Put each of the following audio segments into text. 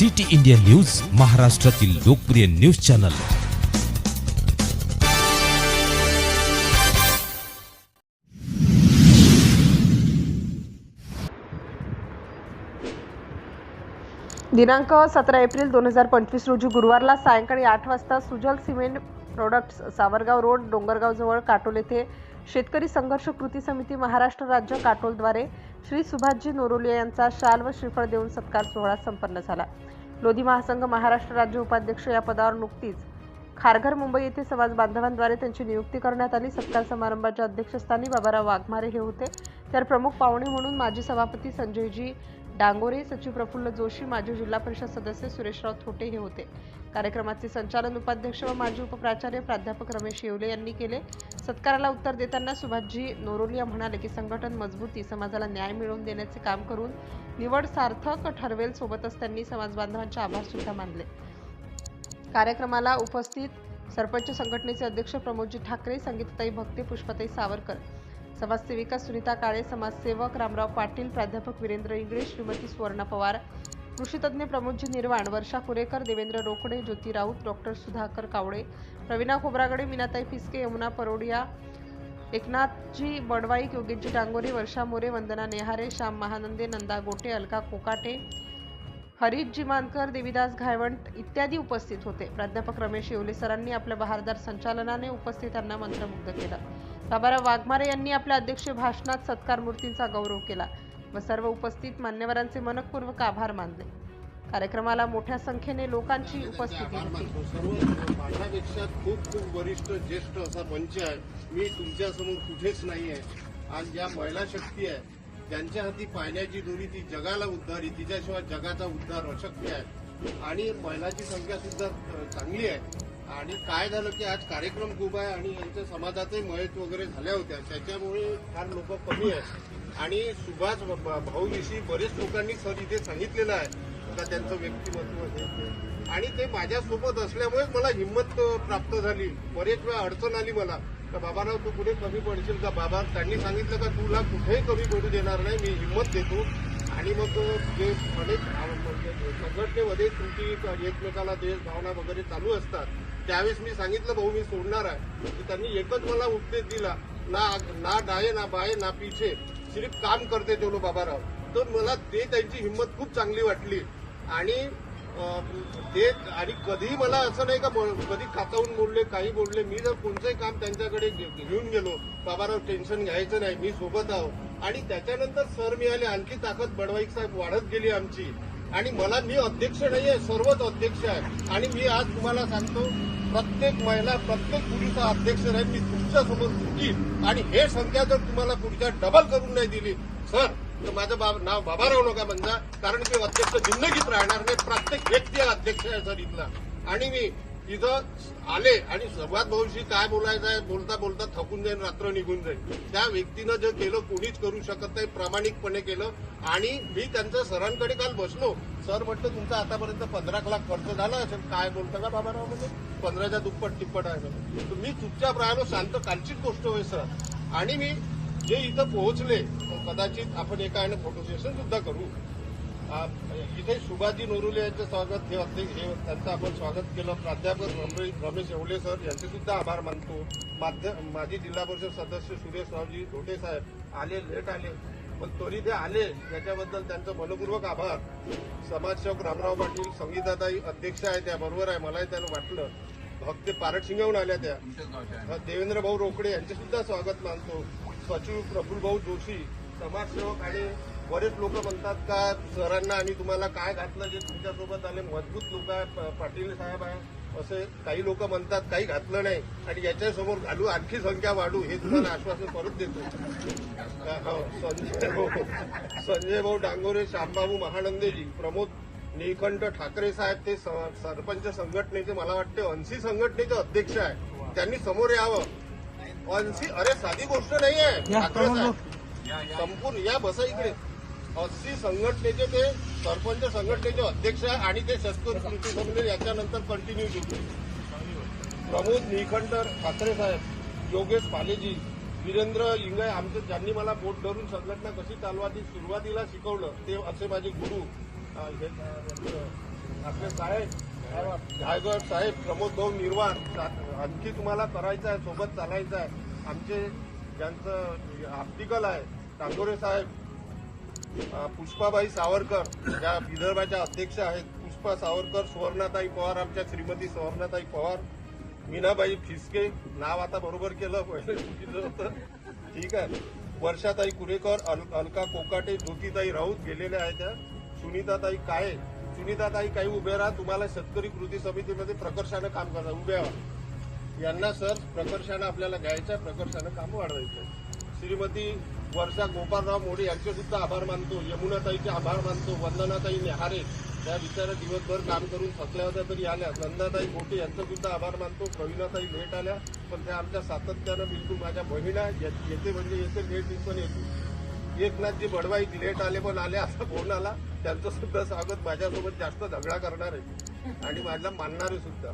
City India news महाराष्ट्रातील लोकप्रिय news channel. दिनांक सतरा एप्रिल दोन हजार पंचवीस रोजी गुरुवारला सायंकाळी आठ वाजता Sujal cement products Savargaon road डोंगरगावजवळ Katol येथे शेतकरी संघर्ष कृती समिती महाराष्ट्र राज्य काटोलद्वारे श्री सुभाषजी नोरोलिया यांचा शाल व श्रीफळ देऊन सत्कार सोहळा संपन्न झाला. लोधी महासंघ महाराष्ट्र राज्य उपाध्यक्ष या पदावर नुकतीच खारघर मुंबई येथे समाज बांधवांद्वारे त्यांची नियुक्ती करण्यात आली. सत्कार समारंभाच्या अध्यक्षस्थानी बाबाराव वाघमारे हे होते. तर प्रमुख पाहुणे म्हणून माजी सभापती संजयजी डांगोरे सचिव प्रफुल्ल जोशी माजी जिल्हा परिषद सदस्य सुरेशराव थोटे हे होते. कार्यक्रमाचे संचालन उपाध्यक्ष व माजी उपप्राचार्य प्राध्यापक रमेश येवले यांनी केले. सत्काराला उत्तर देताना सुभाषजी नोरोलिया म्हणाले की संघटन मजबूती समाजाला न्याय मिळवून देण्याचे काम करून निवड सार्थक ठरवेल सोबतच त्यांनी समाजबांधवांचे आभार सुद्धा मानले. कार्यक्रमाला उपस्थित सरपंच संघटनेचे अध्यक्ष प्रमोदजी ठाकरे संगीतताई भक्ते पुष्पताई सावरकर समाजसेविका सुनीता काळे समाजसेवक रामराव पाटील प्राध्यापक वीरेंद्र इंगळे श्रीमती सुवर्णा पवार कृषीतज्ञ प्रमोदजी निर्वाण वर्षा कुरेकर देवेंद्र रोकडे ज्योती राऊत डॉक्टर सुधाकर कावळे प्रवीणा खोब्रागडे मीनाताई फिसके यमुना परोडिया एकनाथजी बडवाईक योगेशजी डांगोरे वर्षा मोरे वंदना नेहारे श्याम महानंदे नंदा गोटे अलका कोकाटे हरीशजी मानकर देवीदास घायवंट इत्यादी उपस्थित होते. प्राध्यापक रमेश येवले सरांनी आपल्या बहारदार संचालनाने उपस्थितांना मंत्रमुग्ध केलं. बाबाराव वाघमारे यांनी आपल्या अध्यक्ष भाषणात सत्कार मूर्तींचा गौरव केला. व सर्व उपस्थित मान्यवरांचे मनपूर्वक आभार मानले. कार्यक्रमाला मोठ्या संख्येने लोकांची उपस्थिती होती. मानतो सर्व माझ्यापेक्षा खूप खूप वरिष्ठ ज्येष्ठ असा मंच आहे. मी तुमच्यासमोर कुठेच नाही आहे आज ज्या महिला शक्ती आहे त्यांच्या हाती पाण्याची दोरी ती जगाला उद्धारी तिच्याशिवाय जगाचा उद्धार अशक्य आहे. आणि महिलांची संख्या सुद्धा चांगली आहे. आणि काय झालं की आज कार्यक्रम खूप आहे आणि यांच्या समाजातही मयत वगैरे झाल्या होत्या. त्याच्यामुळे फार लोक कमी आहेत. आणि सुभाष भ- भाऊविषयी बरेच लोकांनी सर इथे सांगितलेलं आहे का त्यांचं व्यक्तिमत्व हे आणि ते माझ्यासोबत असल्यामुळेच मला हिंमत प्राप्त झाली. बरेच वेळा अडचण आली मला. का बाबाराव तू कुठे कमी पडशील? का बाबा त्यांनी सांगितलं का तुला कुठेही कमी पडू देणार नाही मी हिंमत देतो. आणि मग जे अनेक संघटनेमध्ये तुमची एकमेकाला देशभावना वगैरे चालू असतात. त्यावेळेस मी सांगितलं भाऊ मी सोडणार आहे. की त्यांनी एकच मला उपदेश दिला ना ना डाये ना बाये ना पिछे. सिर्फ काम करते तेवढं बाबाराव. तर मला ते त्यांची हिंमत खूप चांगली वाटली. आणि ते आणि कधीही मला असं नाही का कधी खातावून बोलले काही बोलले मी जर कोणतंही काम त्यांच्याकडे घे- घेऊन गेलो बाबाराव टेन्शन घ्यायचं नाही मी सोबत आहो. आणि त्याच्यानंतर सर मिळाले आणखी ताकद बडवाईक साहेब वाढत गेली आमची. आणि मला मी अध्यक्ष नाहीये सर्वच अध्यक्ष आहे आणि मी आज तुम्हाला सांगतो प्रत्येक महिला प्रत्येक पुरुषा अध्यक्ष राहील मी तुमच्यासमोर चुकीन आणि हे संख्या जर तुम्हाला पुढच्या डबल करून नाही दिली सर तर माझं बाब नाव बाबाराव नका म्हणजा कारण की अध्यक्ष जिंदगीत राहणार नाही प्रत्येक व्यक्ती अध्यक्ष आहे सर इथला. आणि मी तिथं आले आणि सर्वात भाऊशी काय बोलायचं आहे बोलता बोलता थकून जाईल रात्र निघून जाईल त्या व्यक्तीनं जे केलं कोणीच करू शकत नाही प्रामाणिकपणे केलं. आणि मी त्यांच्या सरांकडे काल बसलो. सर म्हटलं तुमचा आतापर्यंत पंधरा लाख खर्च झाला असेल काय बोलता का बाबाराव म्हणजे पंधराच्या दुप्पट तिप्पट आहे तर मी चुपचाप राहिलो शांत कालचीच गोष्ट होय सर. आणि मी जे इथं पोहोचले कदाचित आपण एका आणि फोटो सेशन सुद्धा करू. इथे सुभाजी नोरुले यांचं स्वागत हे असते हे त्यांचं आपण स्वागत केलं. प्राध्यापक रमेश येवले सर यांचे सुद्धा आभार मानतो. माध्यम माजी जिल्हा परिषद सदस्य सुरेशरावजी धोटे साहेब आले लेट आले. पण तरी ते आले याच्याबद्दल त्यांचं मनपूर्वक आभार. समाजसेवक रामराव पाटील संगीताताई अध्यक्ष आहे त्या बरोबर आहे मलाही त्यानं वाटलं. भक्त पारटशिंगहून आल्या त्या. देवेंद्र भाऊ रोकडे यांचे सुद्धा स्वागत मानतो. सचिव प्रफुल भाऊ जोशी समाजसेवक आणि बरेच लोक म्हणतात का सरांना आणि तुम्हाला काय घातलं जे तुमच्यासोबत आले मजबूत लोक आहे पाटील साहेब आहे असे काही लोक म्हणतात काही घातलं नाही. आणि याच्या समोर घालू आणखी संख्या वाढू हे तुम्हाला आश्वासन परत देतो. हो, संजय भाऊ संजय भाऊ डांगोरे श्यामबाबू महानंदेजी प्रमोद निळकंठ ठाकरे साहेब ते सरपंच संघटनेचे मला वाटते अन्सी संघटनेचे अध्यक्ष आहे. त्यांनी समोर यावं. अन्सी अरे साधी गोष्ट नाही आहे ठाकरे साहेब संपूर्ण या बसा इकडे. अस्सी संघटनेचे ते सरपंच संघटनेचे अध्यक्ष आहे आणि ते शस्त्र स्मृती याच्यानंतर कंटिन्यू घेतले. प्रमोद निखंडर ठाकरे साहेब योगेश पालेजी वीरेंद्र इंगळे आमचे ज्यांनी मला बोट धरून संघटना कशी चालवायची सुरुवातीला शिकवलं ते असे माझे गुरु ठाकरे हे, साहेब झायगड साहेब प्रमोद भाऊ निर्वाण आणखी तुम्हाला करायचं आहे सोबत चालायचं आहे. आमचे ज्यांचं आप्टिकल आहे टांगोरे साहेब पुष्पाबाई सावरकर ज्या विदर्भाच्या अध्यक्ष आहेत पुष्पा सावरकर सुवर्णाताई पवार आमच्या श्रीमती सुवर्णाताई पवार मीनाबाई फिसके नाव आता बरोबर केलं पहिले चुकीचं होतं. ठीक आहे. वर्षाताई कुरेकर अल अलका कोकाटे ज्योतिताई राऊत गेलेल्या आहेत त्या. सुनीताताई काळे. सुनीताताई काही उभे राहा तुम्हाला शेतकरी कृती समितीमध्ये प्रकर्षानं काम करा उभे राहा. यांना सर प्रकर्षानं आपल्याला घ्यायचं आहे प्रकर्षानं काम वाढवायचं श्रीमती वर्षा गोपालराव मोरे यांचे सुद्धा आभार मानतो. यमुनाताईचे आभार मानतो. वंदनाताई नेहारे त्या बिचारा दिवसभर काम करून थकल्या होत्या तरी आल्या. नंदाताई मोठे यांचं सुद्धा आभार मानतो. प्रवीणाताई लेट आल्या. पण त्या आमच्या सातत्यानं बिलकुल माझ्या बहिणा ये- येते म्हणजे येते लेट पण येते. एकनाथजी बडवाई लेट आले पण आले असा फोन आला त्यांचं सुद्धा स्वागत माझ्यासोबत जास्त झगडा करणार आहे. आणि माझ्या मानणारे सुद्धा.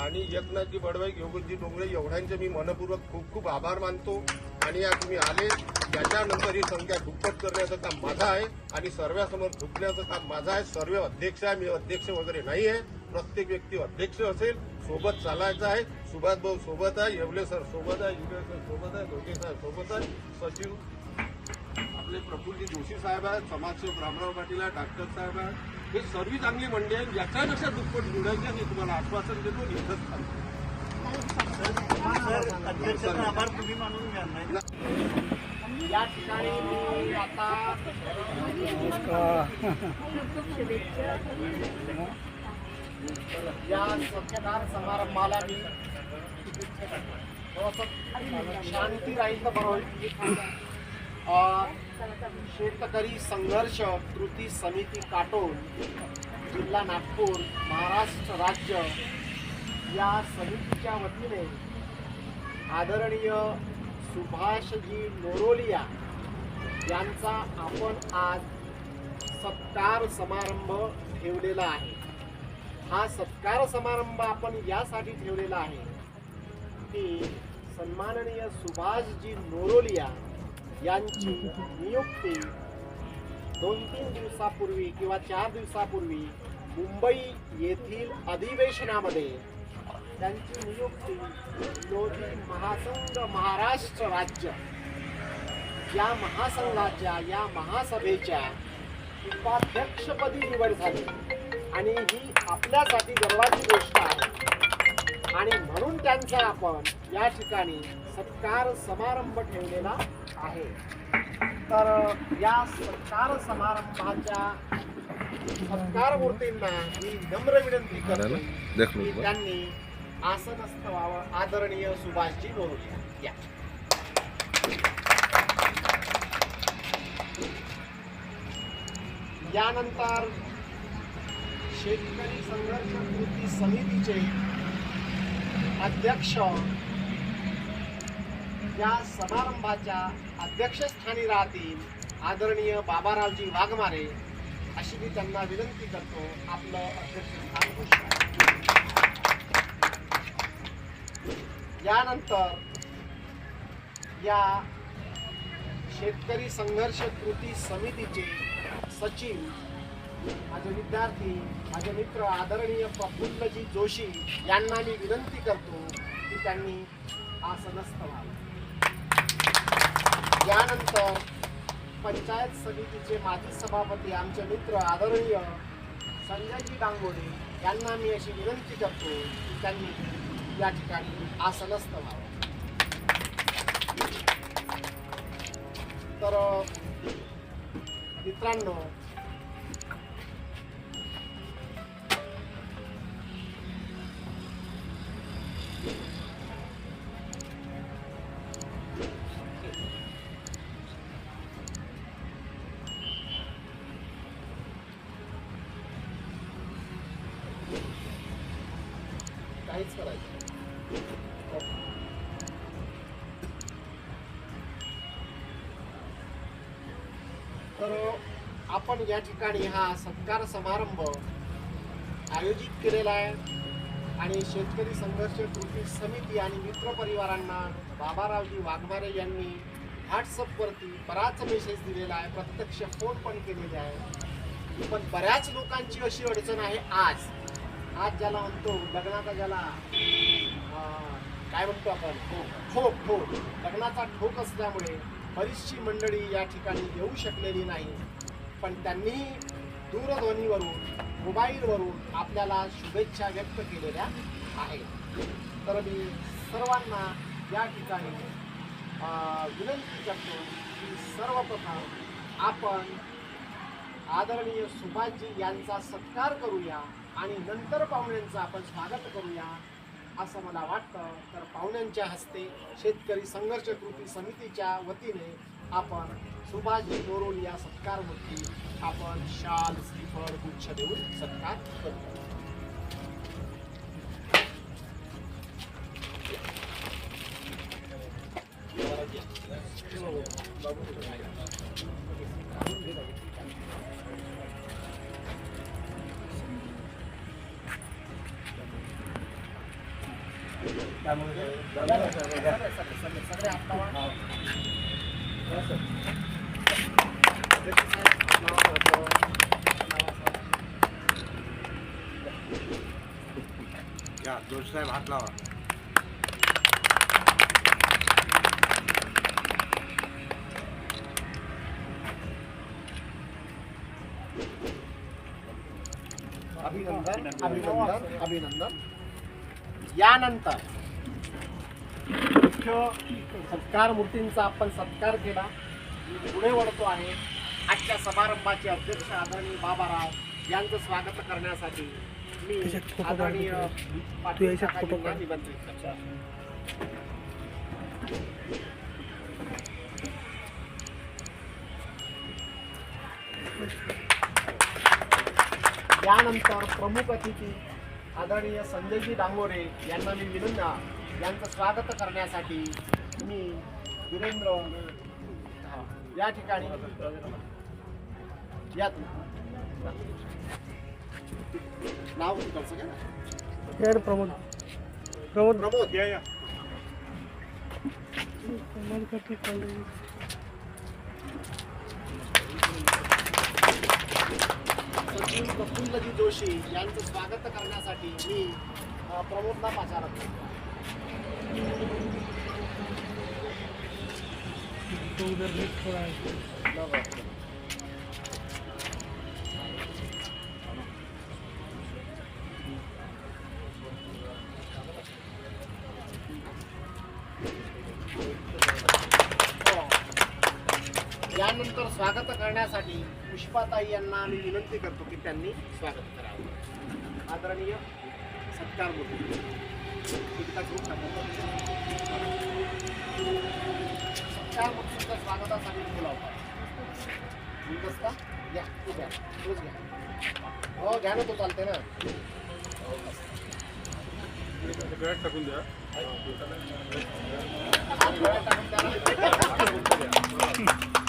आणि एकनाथजी बडवाई योगजी डोंगरे एवढ्यांचे मी मनपूर्वक खूप खूप आभार मानतो. आणि या तुम्ही आले त्याच्यानंतर ही संख्या दुप्पट करण्याचं काम माझं आहे आणि सर्वांसमोर झुकण्याचं काम माझं आहे. सर्व अध्यक्ष आहे मी अध्यक्ष वगैरे नाही आहे. प्रत्येक व्यक्ती अध्यक्ष असेल सोबत चालायचं आहे. सुभाष भाऊ सोबत आहे येवले सर सोबत आहे युगे सर सोबत आहे लोके साहेब सोबत आहे. सचिव आपले प्रफुल्लजी जोशी साहेब आहेत समाजसेवक रामराव पाटील आहे डॉक्टर साहेब आहेत. हे सर्व चांगली मंडळी आहेत याच्यापेक्षा दुप्पट जुडायची मी तुम्हाला आश्वासन देतो आणि सांगतो थांबतो. आभार तुम्ही मानून घ्या नाही या ठिकाणी मी आता या सत्कार समारंभाला मी शांती राहील तर बरं होईल शेतकरी संघर्ष कृती समिती काटोल जिल्हा नागपूर महाराष्ट्र राज्य या समितीच्या वतीने आदरणीय सुभाषजी नोरोलिया यांचा आपण आज सत्कार समारंभ ठेवलेला आहे. हा सत्कार समारंभ आपण यासाठी ठेवलेला आहे की सन्माननीय सुभाषजी नोरोलिया यांची नियुक्ती दोन तीन दिवसापूर्वी किंवा चार दिवसापूर्वी मुंबई येथील अधिवेशनामध्ये त्यांची नियुक्ती लोधी महासंघ महाराष्ट्र राज्य. या महासंघाच्या या महासभेच्या उपाध्यक्षपदी निवड झाली. आणि ही आपल्यासाठी गर्वाची गोष्ट आहे. आणि म्हणून त्यांचा आपण या ठिकाणी सत्कार समारंभ ठेवलेला आहे. तर या सत्कार समारंभाच्या सत्कार मूर्तींना मी नम्र विनंती करतो की त्यांनी आसनस्थ व्हावं. आदरणीय सुभाषजी नोरुलिया या. यानंतर शेतकरी संघर्ष कृती समितीचे अध्यक्ष या समारंभाच्या अध्यक्षस्थानी राहतील आदरणीय बाबारावजी वाघमारे अशी मी त्यांना विनंती करतो. आपलं अध्यक्षस्थान घोषणा यानंतर या शेतकरी संघर्ष कृती समितीचे सचिव माझे विद्यार्थी माझे मित्र आदरणीय प्रफुल्लजी जोशी यांना मी विनंती करतो की त्यांनी आसनस्थ व्हावं. यानंतर पंचायत समितीचे माजी सभापती आमचे मित्र आदरणीय संजयजी डांगोडे यांना मी अशी विनंती करतो की त्यांनी या ठिकाणी आसनस्थ व्हावं तर मित्रांनो तर आपण या ठिकाणी हा सत्कार समारंभ आयोजित केलेला आहे. आणि शेतकरी संघर्ष कृती समिती आणि मित्र परिवारांना बाबारावजी वाघमारे यांनी व्हॉट्सअपवरती बराच मेसेज दिलेला आहे. प्रत्यक्ष फोन पण केलेले आहे. पण बऱ्याच लोकांची अशी अडचण आहे आज. आज ज्याला म्हणतो लग्नाचा ज्याला काय म्हणतो आपण? हो, ठोक ठोक. लग्नाचा ठोक असल्यामुळे बरीचशी मंडळी या ठिकाणी येऊ शकलेली नाही. पण त्यांनी दूरध्वनीवरून मोबाईलवरून आपल्याला शुभेच्छा व्यक्त केलेल्या आहेत. तर मी सर्वांना या ठिकाणी विनंती करतो की सर्वप्रथम आपण आदरणीय सुभाषजी यांचा सत्कार करूया आणि नंतर पाहुण्यांचं आपण स्वागत करूया. असं मला वाटतं. तर पाहुण्यांच्या हस्ते शेतकरी संघर्ष कृती समितीच्या वतीने आपण सुभाषजी बोरोल या सत्कारमूर्ती आपण शाल श्रीफळ गुच्छ देऊन सत्कार करू. सगळे या जोश अभिनंदन अभिनंदन अभिनंदन। यानंतर। मुख्य सत्कार मूर्तींचा आपण सत्कार केला. पुढे वळतो आहे आजच्या समारंभाचे अध्यक्ष आदरणीय बाबाराव यांचं स्वागत करण्यासाठी मी आदरणीय यानंतर प्रमुख अतिथी आदरणीय संजयजी डांगोरे यांना मी विनंती यांचं स्वागत करण्यासाठी मी वीरेंद्र हा, या ठिकाणी या. नाव तुमचं प्रमोद. प्रमोद. प्रमोद या या. प्रफुल्लजी जोशी यांचं स्वागत करण्यासाठी मी प्रमोदला पाचारत करतो यानंतर स्वागत करण्यासाठी पुष्पाताई यांना मी विनंती करतो स्वागत करावं. आदरणीय सत्कार मूर्ती बसता या तू घ्या तूच घ्या हो घ्या ना तो चालते ना। बॅट टाकून द्या टाकून द्या